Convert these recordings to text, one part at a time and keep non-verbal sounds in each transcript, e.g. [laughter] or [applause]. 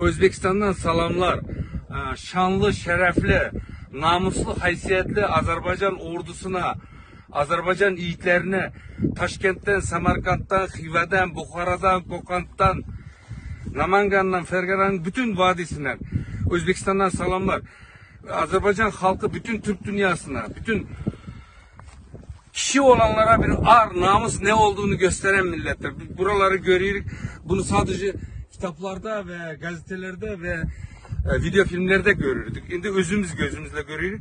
Özbekistan'dan salamlar. Ee, Şanlı, şerefli, namuslu, haysiyetli Azerbaycan ordusuna, Azerbaycan yiğitlerine, Taşkent'ten, Samarkand'dan, Xiva'dan, Bukhara'dan, Kokand'dan, Namangan'dan, Fergana'nın bütün vadisinden, Özbekistan'dan salamlar. Azerbaycan halkı bütün Türk dünyasına, bütün kişi olanlara bir ar, namus ne olduğunu gösteren milletler. Biz Buraları görüyoruz. Bunu sadece kitaplarda ve gazetelerde ve e, video filmlerde görürdük. Şimdi özümüz gözümüzle görüyoruz.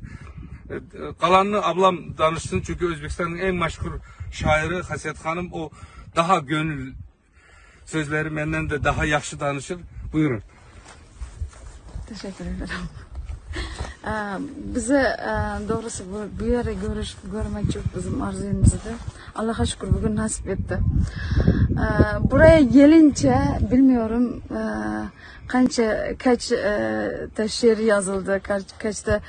E, Kalanını ablam danışsın çünkü Özbekistan'ın en meşhur şairi Haset Hanım o daha gönül sözleri benden de daha yaxşı danışır. Buyurun. Teşekkür ederim. Ee, bize e, doğrusu bu, bu yere görüş, görmek çok bizim arzumuzdu. Allah'a şükür bugün nasip etti. Ee, buraya gelince bilmiyorum e, kaç e, da şiir yazıldı, kaç kaç da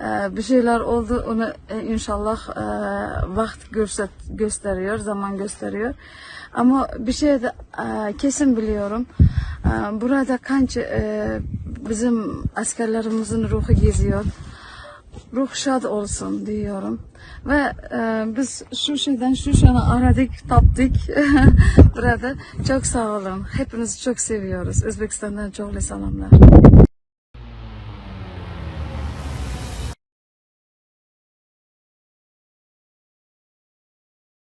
e, bir şeyler oldu. Onu e, inşallah e, göster, gösteriyor, zaman gösteriyor. Ama bir şey de e, kesin biliyorum. E, burada e, bizim askerlerimizin ruhu geziyor. Ruh şad olsun diyorum. Ve e, biz şu şeyden şu şeyden aradık, taptık. [laughs] Burada çok sağ olun. Hepinizi çok seviyoruz. Özbekistan'dan çok selamlar.